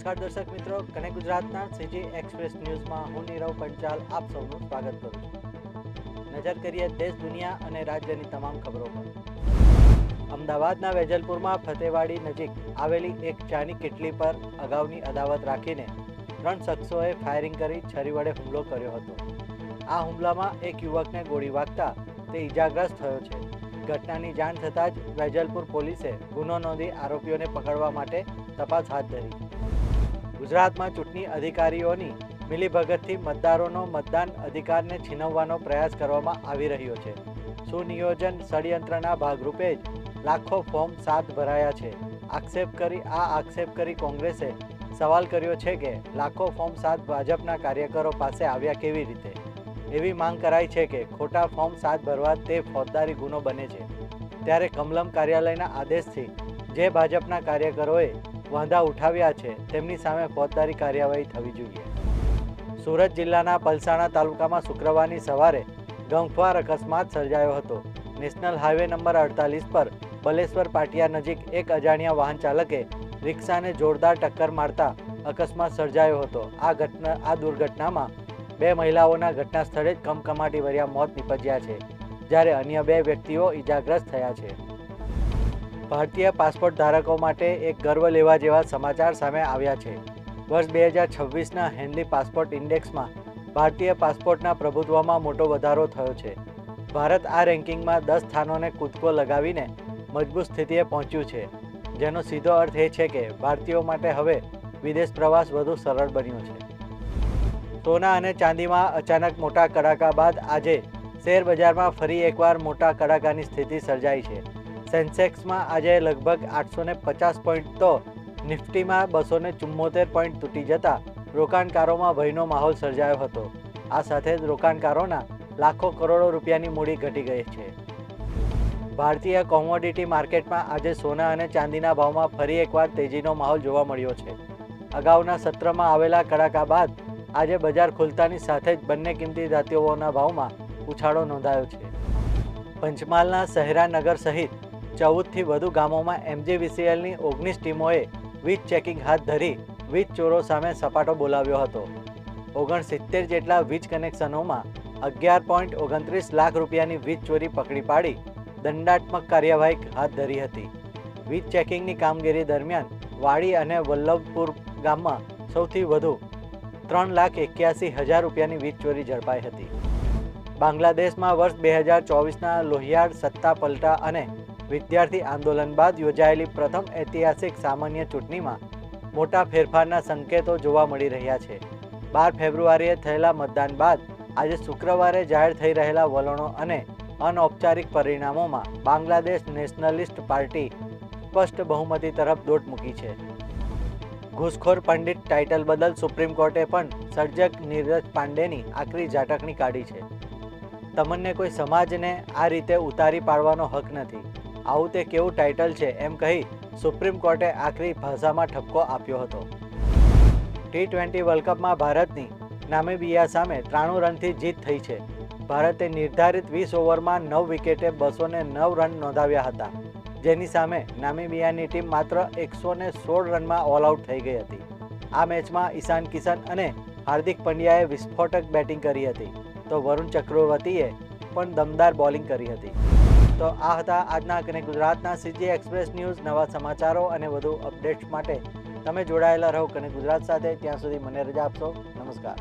નમસ્કાર દર્શક મિત્રો કનેક્ટ ગુજરાતના સીજી એક્સપ્રેસ ન્યૂઝમાં હું નીરવ પંચાલ, આપ સૌનું સ્વાગત કરું છું. નજર કરીએ દેશ, દુનિયા અને રાજ્યની તમામ ખબરો પર. અમદાવાદના વેજલપુરમાં ફતેવાડી નજીક આવેલી એક ચાની કિટલી પર અગાઉની અદાવત રાખીને ત્રણ શખ્સોએ ફાયરિંગ કરી છરી વડે હુમલો કર્યો હતો. આ હુમલામાં એક યુવકને ગોળી વાગતા તે ઈજાગ્રસ્ત થયો છે. ઘટનાની જાણ થતાં જ વેજલપુર પોલીસે ગુનો નોંધી આરોપીઓને પકડવા માટે તપાસ હાથ ધરી. ગુજરાતમાં ચૂંટણી અધિકારીઓની મિલીભગતથી મતદારોનો મતદાન અધિકારને છીનવવાનો પ્રયાસ કરવામાં આવી રહ્યો છે. સુનિયોજન ષડયંત્રના ભાગરૂપે જ લાખો ફોર્મ સાત ભરાયા છે. આક્ષેપ કરી, આ આક્ષેપ કરી કોંગ્રેસે સવાલ કર્યો છે કે, લાખો ફોર્મ સાત ભાજપના કાર્યકરો પાસે આવ્યા કેવી રીતે? એવી માંગ કરાઈ છે કે, ખોટા ફોર્મ સાત ભરવા તે ફોજદારી ગુનો બને છે. ત્યારે કમલમ કાર્યાલયના આદેશથી જે ભાજપના કાર્યકરોએ વાંધા ઉઠાવ્યા છે, તેમની સામે ફોજદારી કાર્યવાહી થવી જોઈએ. સુરત જિલ્લાના પલસાણા તાલુકામાં શુક્રવારની સવારે ગંફવાર અકસ્માત સર્જાયો હતો. નેશનલ હાઈવે નંબર અડતાલીસ પર બલેશ્વર પાટિયા નજીક એક અજાણ્યા વાહન ચાલકે રિક્ષાને જોરદાર ટક્કર મારતા અકસ્માત સર્જાયો હતો. આ ઘટના, આ દુર્ઘટનામાં બે મહિલાઓના ઘટના સ્થળે જ કમકમાટી ભર્યા મોત નીપજ્યા છે, જ્યારે અન્ય બે વ્યક્તિઓ ઈજાગ્રસ્ત થયા છે. ભારતીય પાસપોર્ટ ધારકો માટે એક ગર્વ લેવા જેવા સમાચાર સામે આવ્યા છે. વર્ષ બે હજાર છવ્વીસના હેનલી પાસપોર્ટ ઇન્ડેક્સમાં ભારતીય પાસપોર્ટના પ્રભુત્વમાં મોટો વધારો થયો છે. ભારત આ રેન્કિંગમાં દસ સ્થાનોને કૂદકો લગાવીને મજબૂત સ્થિતિએ પહોંચ્યું છે. જેનો સીધો અર્થ એ છે કે ભારતીયો માટે હવે વિદેશ પ્રવાસ વધુ સરળ બન્યો છે. સોના અને ચાંદીમાં અચાનક મોટા કડાકા બાદ આજે શેર બજારમાં ફરી એકવાર મોટા કડાકાની સ્થિતિ સર્જાઈ છે. સેન્સેક્સમાં આજે લગભગ આઠસો ને પચાસ પોઈન્ટ તો નિફ્ટીમાં બસો ને ચુમ્મોતેર પોઈન્ટ તૂટી જતા રોકાણકારોમાં ભયનો માહોલ સર્જાયો હતો. આ સાથે જ રોકાણકારોના લાખો કરોડો રૂપિયાની મૂડી ઘટી ગઈ છે. ભારતીય કોમોડિટી માર્કેટમાં આજે સોના અને ચાંદીના ભાવમાં ફરી એકવાર તેજીનો માહોલ જોવા મળ્યો છે. અગાઉના સત્રમાં આવેલા કડાકા બાદ આજે બજાર ખુલતાની સાથે જ બંને કિંમતી ધાતુઓના ભાવમાં ઉછાળો નોંધાયો છે. પંચમહાલના સહેરાનગર સહિત ચૌદથી વધુ ગામોમાં એમજીવીસીએલની ઓગણીસ ટીમોએ વીજ ચેકિંગ હાથ ધરી વીજ ચોરો સામે સપાટો બોલાવ્યો હતો. ઓગણસિત્તેર જેટલા વીજ કનેક્શનોમાં અગિયાર પોઈન્ટ ઓગણત્રીસ લાખ રૂપિયાની વીજ ચોરી પકડી પાડી દંડાત્મક કાર્યવાહી હાથ ધરી હતી. વીજ ચેકિંગની કામગીરી દરમિયાન વાડી અને વલ્લભપુર ગામમાં સૌથી વધુ ત્રણ લાખ એક્યાસી હજાર રૂપિયાની વીજ ચોરી ઝડપાઈ હતી. બાંગ્લાદેશમાં વર્ષ બે હજાર ચોવીસના લોહિયાળ સત્તા પલટા અને વિદ્યાર્થી આંદોલન બાદ યોજાયેલી પ્રથમ ઐતિહાસિક સામાન્ય ચૂંટણીમાં મોટા ફેરફારના સંકેતો જોવા મળી રહ્યા છે. બાર ફેબ્રુઆરીએ થયેલા મતદાન બાદ આજે શુક્રવારે જાહેર થઈ રહેલા વલણો અને અનૌપચારિક પરિણામોમાં બાંગ્લાદેશ નેશનલિસ્ટ પાર્ટી સ્પષ્ટ બહુમતી તરફ દોટ મૂકી છે. ઘૂસખોર પંડિત ટાઇટલ બદલ સુપ્રીમ કોર્ટે પણ સર્જક નીરજ પાંડેની આકરી ઝાટકણી કાઢી છે. તમને કોઈ સમાજને આ રીતે ઉતારી પાડવાનો હક નથી. આવું તે કેવું ટાઇટલ છે એમ કહી સુપ્રીમ કોર્ટે આખરી ભાષામાં ઠપકો આપ્યો હતો. ટી ટ્વેન્ટી વર્લ્ડ કપમાં ભારતની નામિબિયા સામે ત્રાણું રનથી જીત થઈ છે. ભારતે નિર્ધારિત વીસ ઓવરમાં નવ વિકેટે બસો નવ રન નોંધાવ્યા હતા. જેની સામે નામીબિયાની ટીમ માત્ર એકસો સોળ રનમાં ઓલ આઉટ થઈ ગઈ હતી. આ મેચમાં ઈશાન કિશન અને હાર્દિક પંડ્યાએ વિસ્ફોટક બેટિંગ કરી હતી. તો વરુણ ચક્રવર્તીએ પણ દમદાર બોલિંગ કરી હતી. તો આ હતા આજના અને ગુજરાતના સીજી એક્સપ્રેસ ન્યૂઝ, નવા સમાચારો અને વધુ અપડેટ્સ માટે તમે જોડાયેલા રહો કને ગુજરાત સાથે. ત્યાં સુધી મને રજા આપશો. નમસ્કાર.